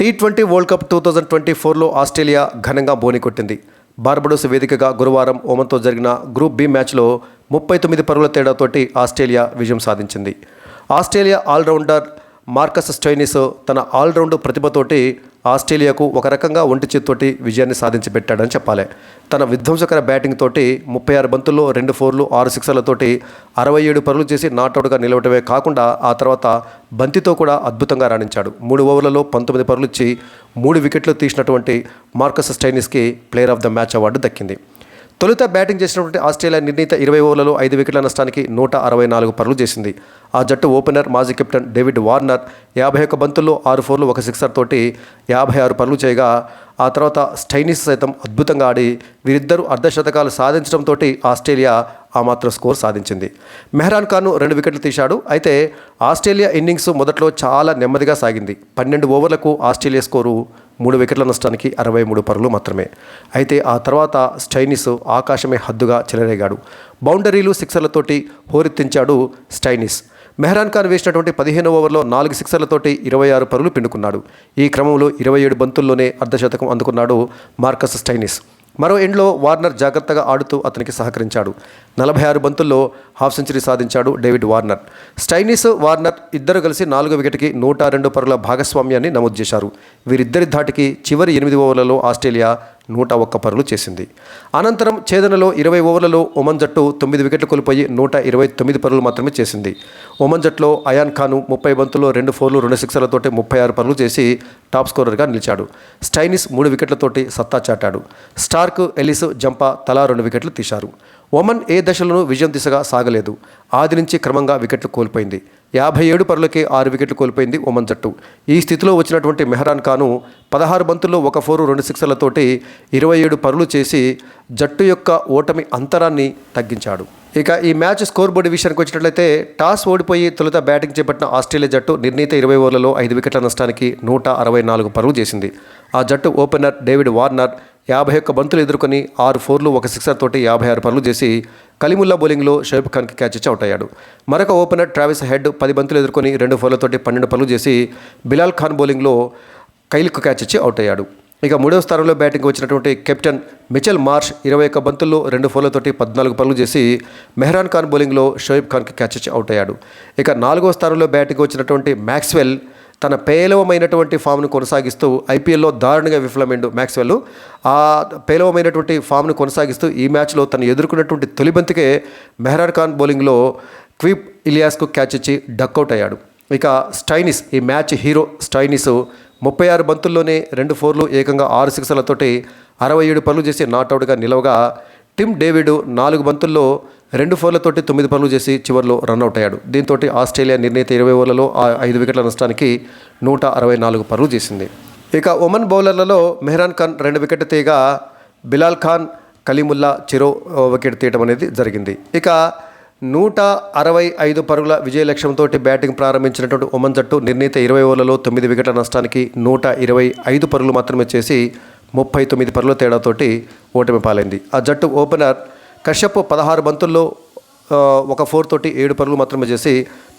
T twenty world cup two thousand twenty ఫోర్లో Australia ఘనంగా బోని కొట్టింది. బార్బడోస్ వేదికగా గురువారం ఓమన్తో జరిగిన గ్రూప్ బి మ్యాచ్లో ముప్పై తొమ్మిది పరుగుల తేడాతోటి ఆస్ట్రేలియా విజయం సాధించింది. ఆస్ట్రేలియా ఆల్రౌండర్ మార్కస్ స్టైనిస్ తన ఆల్రౌండ్ ప్రతిభతోటి ఆస్ట్రేలియాకు ఒక రకంగా ఒంటి చేత్తోటి విజయాన్ని సాధించి పెట్టాడని చెప్పాలి. తన విధ్వంసకర బ్యాటింగ్ తోటి ముప్పై ఆరు బంతుల్లో రెండు ఫోర్లు ఆరు సిక్సర్లతోటి అరవై ఏడు పరుగులు చేసి నాటౌట్గా నిలవటమే కాకుండా ఆ తర్వాత బంతితో కూడా అద్భుతంగా రాణించాడు. మూడు ఓవర్లలో పంతొమ్మిది పరుగులు ఇచ్చి మూడు వికెట్లు తీసినటువంటి Marcus స్టైనిస్కి player of the match award దక్కింది. తొలుత బ్యాటింగ్ చేసినటువంటి ఆస్ట్రేలియా నిర్ణీత ఇరవై ఓవర్లలో ఐదు వికెట్ల నష్టానికి నూట అరవై నాలుగు పరులు చేసింది. ఆ జట్టు ఓపెనర్ మాజీ కెప్టెన్ డేవిడ్ వార్నర్ యాభై ఒక్క బంతుల్లో ఆరు ఫోర్లు ఒక సిక్సర్ తోటి యాభై ఆరు పరులు చేయగా ఆ తర్వాత స్టైనిస్ సైతం అద్భుతంగా ఆడి వీరిద్దరూ అర్ధశతకాలు సాధించడంతో ఆస్ట్రేలియా ఆ మాత్రం స్కోర్ సాధించింది. మెహరాన్ ఖాన్ రెండు వికెట్లు తీశాడు. అయితే ఆస్ట్రేలియా ఇన్నింగ్స్ మొదట్లో చాలా నెమ్మదిగా సాగింది. పన్నెండు ఓవర్లకు ఆస్ట్రేలియా స్కోరు మూడు వికెట్ల నష్టానికి అరవై మూడు పరుగులు మాత్రమే. అయితే ఆ తర్వాత స్టైనిస్ ఆకాశమే హద్దుగా చెలరేగాడు. బౌండరీలు సిక్సర్లతోటి హోరెత్తించాడు స్టైనిస్. మెహరాన్ ఖాన్ వేసినటువంటి పదిహేను ఓవర్లో నాలుగు సిక్సర్లతోటి ఇరవై ఆరు పరుగులు పిండుకున్నాడు. ఈ క్రమంలో ఇరవై ఏడు బంతుల్లోనే అర్ధశతకం అందుకున్నాడు మార్కస్ స్టైనిస్. మరో ఎండ్లో వార్నర్ జాగ్రత్తగా ఆడుతూ అతనికి సహకరించాడు. నలభై ఆరు బంతుల్లో హాఫ్ సెంచరీ సాధించాడు డేవిడ్ వార్నర్. స్టైనీస్ వార్నర్ ఇద్దరు కలిసి నాలుగో వికెట్కి నూట రెండు పరుల భాగస్వామ్యాన్ని నమోదు చేశారు. వీరిద్దరి ధాటికి చివరి ఎనిమిది ఓవర్లలో ఆస్ట్రేలియా నూట ఒక్క పరుగులు చేసింది. అనంతరం ఛేదనలో ఇరవై ఓవర్లలో ఒమన్ జట్టు తొమ్మిది వికెట్లు కోల్పోయి నూట ఇరవై తొమ్మిది పరుగులు మాత్రమే చేసింది. ఒమన్ జట్టులో అయాన్ ఖాను ముప్పై బంతుల్లో రెండు ఫోర్లు రెండు సిక్సర్లతోటి ముప్పై ఆరు పరుగులు చేసి టాప్ స్కోరర్గా నిలిచాడు. స్టైనిస్ మూడు వికెట్లతోటి సత్తా చాటాడు. స్టార్క్ ఎలిస్ జంపా తలా రెండు వికెట్లు తీశారు. ఒమన్ ఏ దశలోనూ విజయం దిశగా సాగలేదు. ఆది నుంచి క్రమంగా వికెట్లు కోల్పోయింది. యాభై ఏడు పరులకే ఆరు వికెట్లు కోల్పోయింది ఒమన్ జట్టు. ఈ స్థితిలో వచ్చినటువంటి మెహరాన్ ఖాను పదహారు బంతుల్లో ఒక ఫోరు రెండు సిక్సర్లతోటి ఇరవై ఏడు పరులు చేసి జట్టు యొక్క ఓటమి అంతరాన్ని తగ్గించాడు. ఇక ఈ మ్యాచ్ స్కోర్ బోర్డు విషయానికి వచ్చినట్లయితే టాస్ ఓడిపోయి తొలుత బ్యాటింగ్ చేపట్టిన ఆస్ట్రేలియా జట్టు నిర్ణీత ఇరవై ఓవర్లలో ఐదు వికెట్ల నష్టానికి నూట అరవై నాలుగు పరుగులు చేసింది. ఆ జట్టు ఓపెనర్ డేవిడ్ వార్నర్ యాభై ఒక్క బంతులు ఎదుర్కొని ఆరు ఫోర్లు ఒక సిక్సర్ తోటి యాభై ఆరు పనులు చేసి కలిముల్లా బౌలింగ్లో షోయబ్ ఖాన్కి క్యాచ్ ఇచ్చి అవుట్ అయ్యాడు. మరొక ఓపెనర్ ట్రావిస్ హెడ్ పది బంతులు ఎదుర్కొని రెండు ఫోర్లతోటి పన్నెండు పనులు చేసి బిలాల్ ఖాన్ బౌలింగ్లో కైలుకు క్యాచ్ ఇచ్చి అవుట్ అయ్యాడు. ఇక మూడవ స్థానంలో బ్యాటింగ్ వచ్చినటువంటి కెప్టెన్ మిచెల్ మార్ష్ ఇరవై ఒక్క బంతుల్లో రెండు ఫోర్లతోటి పద్నాలుగు పనులు చేసి మెహ్రాన్ ఖాన్ బౌలింగ్లో షోయబ్ ఖాన్కి క్యాచ్ ఇచ్చి అవుట్ అయ్యాడు. ఇక నాలుగో స్థానంలో బ్యాటింగ్ వచ్చినటువంటి మ్యాక్స్వెల్ తన పేలవమైనటువంటి ఫామ్ను కొనసాగిస్తూ ఐపీఎల్లో దారుణంగా విఫలమైండు మ్యాక్స్వెల్ ఆ పేలవమైనటువంటి ఫామ్ను కొనసాగిస్తూ ఈ మ్యాచ్లో తను ఎదుర్కొన్నటువంటి తొలి బంతికే మెహరాన్ ఖాన్ బౌలింగ్లో క్విప్ ఇలియాస్కు క్యాచ్ ఇచ్చి డక్అవుట్ అయ్యాడు. ఇక స్టైనిస్ ఈ మ్యాచ్ హీరో స్టైనిస్ ముప్పై ఆరు బంతుల్లోనే రెండు ఫోర్లు ఏకంగా ఆరు సిక్స్లతోటి అరవై ఏడు పనులు చేసి నాట్అవుట్గా నిలవగా టిమ్ డేవిడ్ నాలుగు బంతుల్లో రెండు ఫోర్లతోటి తొమ్మిది పనులు చేసి చివరిలో రన్అట్ అయ్యాడు. దీంతో ఆస్ట్రేలియా నిర్ణీత ఇరవై ఓవర్లలో ఆ ఐదు వికెట్ల నష్టానికి నూట అరవై నాలుగు పరుగులు చేసింది. ఇక ఒమన్ బౌలర్లలో మెహ్రాన్ ఖాన్ రెండు వికెట్ తీయగా బిలాల్ ఖాన్ కలీముల్లా చిరో వికెట్ తీయడం అనేది జరిగింది. ఇక నూట అరవై ఐదు పరుగుల విజయ లక్ష్యంతో బ్యాటింగ్ ప్రారంభించినటువంటి ఒమన్ జట్టు నిర్ణీత ఇరవై ఓవర్లలో తొమ్మిది వికెట్ల నష్టానికి నూట ఇరవై ఐదు పరుగులు మాత్రమే చేసి ముప్పై తొమ్మిది పరుల తేడాతోటి ఓటమి పాలైంది. ఆ జట్టు ఓపెనర్ కశ్యప్ పదహారు బంతుల్లో ఒక ఫోర్ తోటి ఏడు పరుగులు మాత్రమే చేసి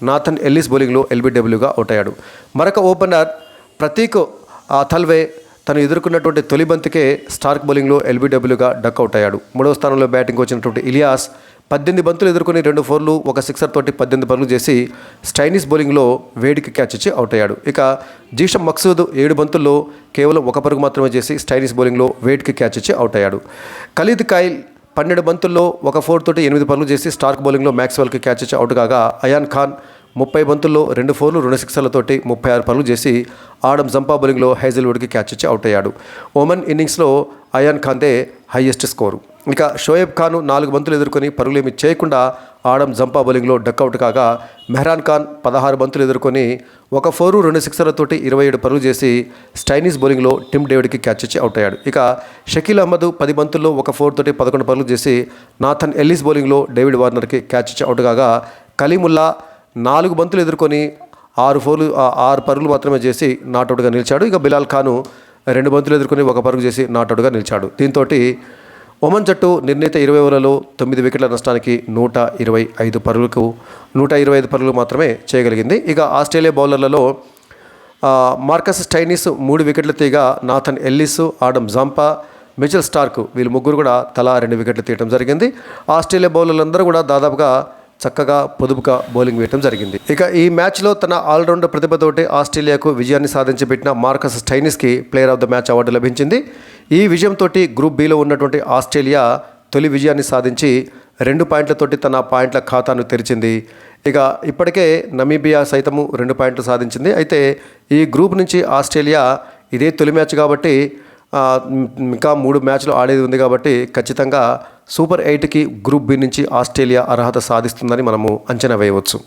నాథన్ ఎల్లిస్ బౌలింగ్లో ఎల్బీడబ్ల్యూగా అవుట్ అయ్యాడు మరొక ఓపెనర్ ప్రతీక్ అథల్వే తను ఎదుర్కొన్నటువంటి తొలి బంతికే స్టార్క్ బౌలింగ్లో డక్ అవుట్ అయ్యాడు మూడవ స్థానంలో బ్యాటింగ్ వచ్చినటువంటి ఇలియాస్ పద్దెనిమిది బంతులు ఎదుర్కొని రెండు ఫోర్లు ఒక సిక్సర్ తోటి పద్దెనిమిది పరుగులు చేసి స్టైనిస్ బౌలింగ్లో వేడికి క్యాచ్ ఇచ్చి అవుట్ అయ్యాడు. ఇక జీషం మక్సూద్ ఏడు బంతుల్లో కేవలం ఒక పరుగు మాత్రమే చేసి స్టైనిస్ బౌలింగ్లో వేడికి క్యాచ్ ఇచ్చి అవుట్ అయ్యాడు. ఖలీద్ కాయిల్ పన్నెండు బంతుల్లో ఒక ఫోర్ తోటి ఎనిమిది పనులు చేసి స్టార్క్ బౌలింగ్లో మ్యాక్స్వెల్కి క్యాచ్ ఇచ్చి అవుట్ కాగా అయాన్ ఖాన్ ముప్పై బంతుల్లో రెండు ఫోర్లు రెండు సిక్సర్లతోటి ముప్పై ఆరు పనులు చేసి ఆడమ్ జంపా బౌలింగ్లో హైజల్వుడ్కి క్యాచ్ ఇచ్చి అవుట్ అయ్యాడు. ఓమన్ ఇన్నింగ్స్లో అయాన్ ఖాన్దే హైయెస్ట్ స్కోరు. ఇక షోయబ్ ఖాన్ నాలుగు బంతులు ఎదుర్కొని పరుగులేమి చేయకుండా ఆడం జంపా బౌలింగ్లో డక్అవుట్ కాగా మెహ్రాన్ ఖాన్ పదహారు బంతులు ఎదుర్కొని ఒక ఫోరు రెండు సిక్సర్లతోటి ఇరవై ఏడు పరుగులు చేసి స్టైనీస్ బౌలింగ్లో టిమ్ డేవిడ్కి క్యాచ్ ఇచ్చి అవుట్ అయ్యాడు. ఇక షకీల్ అహ్మద్ పది బంతుల్లో ఒక ఫోర్ తోటి పదకొండు పరుగులు చేసి నాథన్ ఎల్లిస్ బౌలింగ్లో డేవిడ్ వార్నర్కి క్యాచ్ ఇచ్చి అవుట్ కాగా కలీముల్లా నాలుగు బంతులు ఎదుర్కొని ఆరు ఫోర్లు ఆరు పరుగులు మాత్రమే చేసి నాటౌట్గా నిలిచాడు. ఇక బిలాల్ ఖాను రెండు బంతులు ఎదుర్కొని ఒక పరుగు చేసి నాటౌట్గా నిలిచాడు. దీంతో ఒమన్ జట్టు నిర్ణీత ఇరవై ఓవర్లలో తొమ్మిది వికెట్ల నష్టానికి నూట ఇరవై ఐదు పరుగులకు నూట ఇరవై ఐదు పరుగులు మాత్రమే చేయగలిగింది. ఇక ఆస్ట్రేలియా బౌలర్లలో మార్కస్ స్టైనిస్ మూడు వికెట్లు తీయగా Nathan Ellis Adam Zampa Mitchell Starc వీళ్ళు ముగ్గురు కూడా తలా రెండు వికెట్లు తీయడం జరిగింది. ఆస్ట్రేలియా బౌలర్లందరూ కూడా దాదాపుగా చక్కగా పొదుపుగా బౌలింగ్ వేయడం జరిగింది. ఇక ఈ మ్యాచ్లో తన ఆల్రౌండర్ ప్రతిభతోటి ఆస్ట్రేలియాకు విజయాన్ని సాధించి పెట్టిన Marcus స్టైనిస్కి player of the match award లభించింది. ఈ విజయంతో గ్రూప్ బిలో ఉన్నటువంటి ఆస్ట్రేలియా తొలి విజయాన్ని సాధించి రెండు పాయింట్లతోటి తన పాయింట్ల ఖాతాను తెరిచింది. ఇక ఇప్పటికే నమీబియా సైతము రెండు పాయింట్లు సాధించింది. అయితే ఈ గ్రూప్ నుంచి ఆస్ట్రేలియా ఇదే తొలి మ్యాచ్ కాబట్టి ఇంకా మూడు మ్యాచ్లు ఆడేది ఉంది కాబట్టి ఖచ్చితంగా సూపర్ ఎయిట్కి గ్రూప్ బి నుంచి ఆస్ట్రేలియా అర్హత సాధిస్తుందని మనము అంచనా వేయవచ్చు.